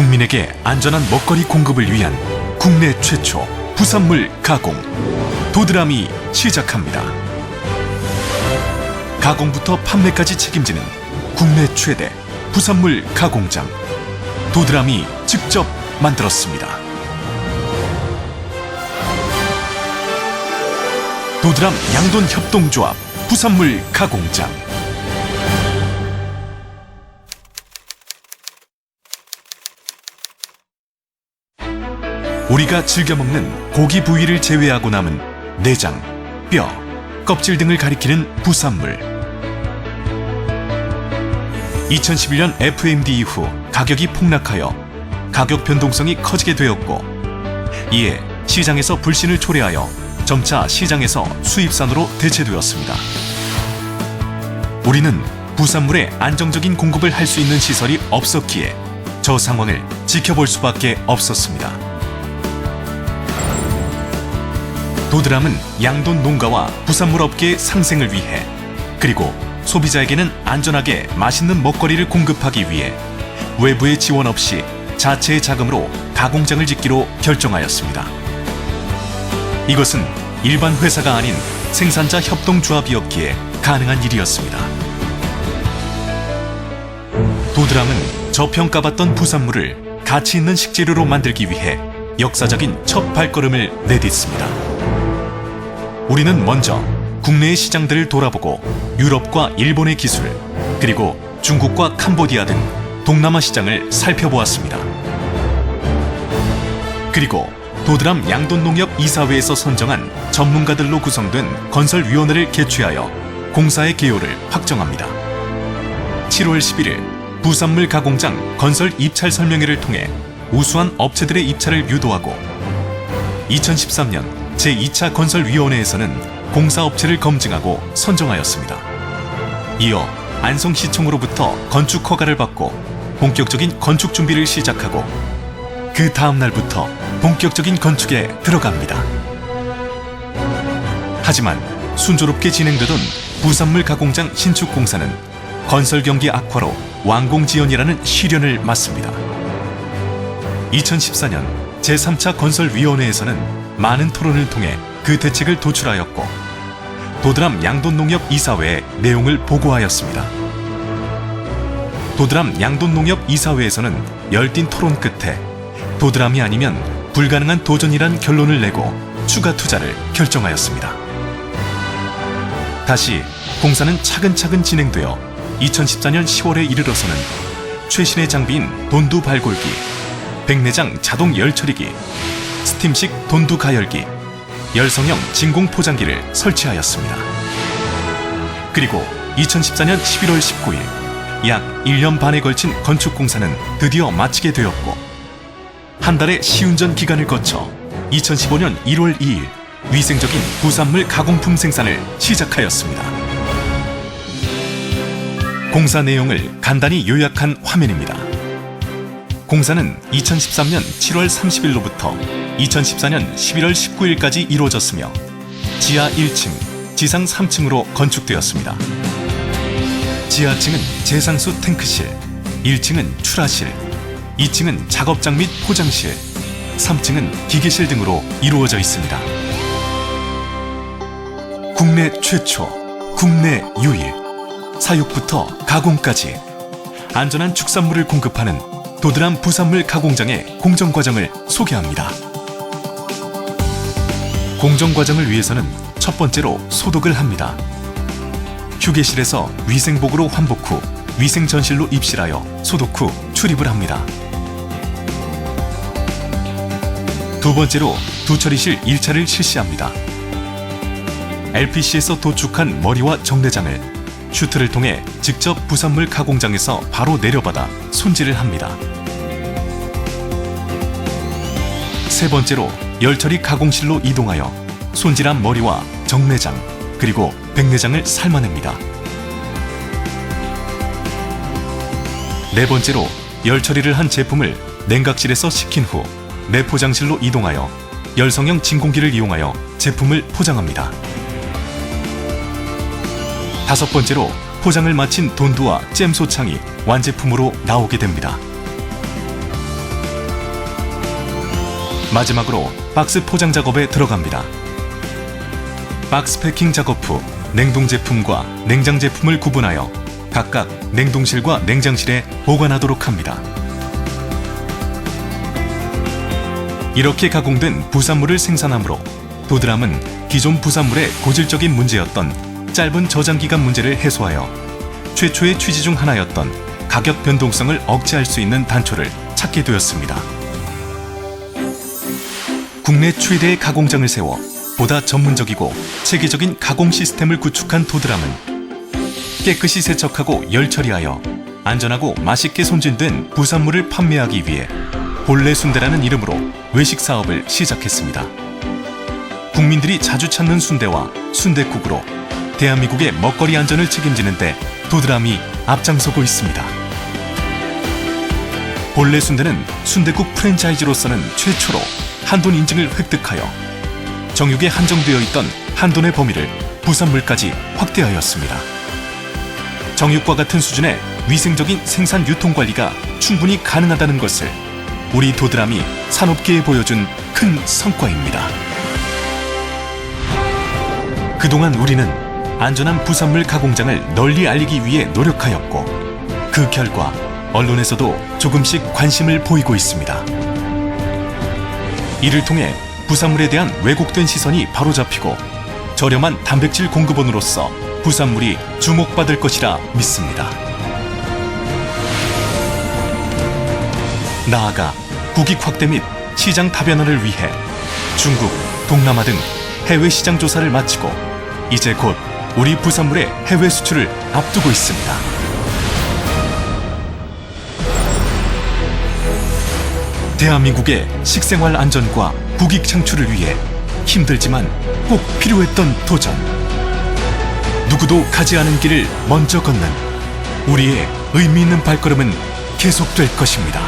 국민에게 안전한 먹거리 공급을 위한 국내 최초 부산물 가공 도드람이 시작합니다. 가공부터 판매까지 책임지는 국내 최대 부산물 가공장 도드람이 직접 만들었습니다. 도드람 양돈 협동조합 부산물 가공장 우리가 즐겨 먹는 고기 부위를 제외하고 남은 내장, 뼈, 껍질 등을 가리키는 부산물. 2011년 FMD 이후 가격이 폭락하여 가격 변동성이 커지게 되었고 이에 시장에서 불신을 초래하여 점차 시장에서 수입산으로 대체되었습니다. 우리는 부산물의 안정적인 공급을 할 수 있는 시설이 없었기에 저 상황을 지켜볼 수밖에 없었습니다. 도드람은 양돈 농가와 부산물 업계의 상생을 위해 그리고 소비자에게는 안전하게 맛있는 먹거리를 공급하기 위해 외부의 지원 없이 자체의 자금으로 가공장을 짓기로 결정하였습니다. 이것은 일반 회사가 아닌 생산자 협동조합이었기에 가능한 일이었습니다. 도드람은 저평가받던 부산물을 가치 있는 식재료로 만들기 위해 역사적인 첫 발걸음을 내딛습니다. 우리는 먼저 국내의 시장들을 돌아보고 유럽과 일본의 기술, 그리고 중국과 캄보디아 등 동남아 시장을 살펴보았습니다. 그리고 도드람 양돈농협 이사회에서 선정한 전문가들로 구성된 건설위원회를 개최하여 공사의 개요를 확정합니다. 7월 11일 부산물 가공장 건설 입찰 설명회를 통해 우수한 업체들의 입찰을 유도하고 2013년 제2차 건설위원회에서는 공사업체를 검증하고 선정하였습니다. 이어 안성시청으로부터 건축 허가를 받고 본격적인 건축 준비를 시작하고 그 다음 날부터 본격적인 건축에 들어갑니다. 하지만 순조롭게 진행되던 부산물 가공장 신축 공사는 건설 경기 악화로 완공 지연이라는 시련을 맞습니다. 2014년 제3차 건설위원회에서는 많은 토론을 통해 그 대책을 도출하였고 도드람 양돈농협 이사회에 내용을 보고하였습니다. 도드람 양돈농협 이사회에서는 열띤 토론 끝에 도드람이 아니면 불가능한 도전이란 결론을 내고 추가 투자를 결정하였습니다. 다시 공사는 차근차근 진행되어 2014년 10월에 이르러서는 최신의 장비인 돈두 발골기, 백내장 자동 열 처리기, 스팀식 돈두 가열기, 열성형 진공 포장기를 설치하였습니다. 그리고 2014년 11월 19일 약 1년 반에 걸친 건축 공사는 드디어 마치게 되었고 한 달의 시운전 기간을 거쳐 2015년 1월 2일 위생적인 부산물 가공품 생산을 시작하였습니다. 공사 내용을 간단히 요약한 화면입니다. 공사는 2013년 7월 30일로부터 2014년 11월 19일까지 이루어졌으며 지하 1층, 지상 3층으로 건축되었습니다. 지하층은 제상수 탱크실, 1층은 출하실, 2층은 작업장 및 포장실, 3층은 기계실 등으로 이루어져 있습니다. 국내 최초, 국내 유일, 사육부터 가공까지 안전한 축산물을 공급하는 도드람 부산물 가공장의 공정 과정을 소개합니다. 공정 과정을 위해서는 첫 번째로 소독을 합니다. 휴게실에서 위생복으로 환복 후 위생 전실로 입실하여 소독 후 출입을 합니다. 두 번째로 두처리실 1차를 실시합니다. LPC에서 도축한 머리와 정내장을 슈트를 통해 직접 부산물 가공장에서 바로 내려받아 손질을 합니다. 세 번째로 열처리 가공실로 이동하여 손질한 머리와 정내장 그리고 백내장을 삶아냅니다. 네 번째로 열처리를 한 제품을 냉각실에서 식힌 후 내포장실로 이동하여 열성형 진공기를 이용하여 제품을 포장합니다. 다섯 번째로 포장을 마친 돈두와 잼 소창이 완제품으로 나오게 됩니다. 마지막으로 박스 포장 작업에 들어갑니다. 박스 패킹 작업 후 냉동 제품과 냉장 제품을 구분하여 각각 냉동실과 냉장실에 보관하도록 합니다. 이렇게 가공된 부산물을 생산하므로 도드람은 기존 부산물의 고질적인 문제였던 짧은 저장 기간 문제를 해소하여 최초의 취지 중 하나였던 가격 변동성을 억제할 수 있는 단초를 찾게 되었습니다. 국내 최대의 가공장을 세워 보다 전문적이고 체계적인 가공 시스템을 구축한 도드람은 깨끗이 세척하고 열 처리하여 안전하고 맛있게 손질된 부산물을 판매하기 위해 본래 순대라는 이름으로 외식 사업을 시작했습니다. 국민들이 자주 찾는 순대와 순대국으로 대한민국의 먹거리 안전을 책임지는데 도드람이 앞장서고 있습니다. 본래 순대는 순대국 프랜차이즈로서는 최초로 한돈 인증을 획득하여 정육에 한정되어 있던 한돈의 범위를 부산물까지 확대하였습니다. 정육과 같은 수준의 위생적인 생산 유통 관리가 충분히 가능하다는 것을 우리 도드람이 산업계에 보여준 큰 성과입니다. 그동안 우리는 안전한 부산물 가공장을 널리 알리기 위해 노력하였고 그 결과 언론에서도 조금씩 관심을 보이고 있습니다. 이를 통해 부산물에 대한 왜곡된 시선이 바로잡히고 저렴한 단백질 공급원으로서 부산물이 주목받을 것이라 믿습니다. 나아가 국익 확대 및 시장 다변화를 위해 중국, 동남아 등 해외 시장 조사를 마치고 이제 곧 우리 부산물의 해외 수출을 앞두고 있습니다. 대한민국의 식생활 안전과 국익 창출을 위해 힘들지만 꼭 필요했던 도전. 누구도 가지 않은 길을 먼저 걷는 우리의 의미 있는 발걸음은 계속될 것입니다.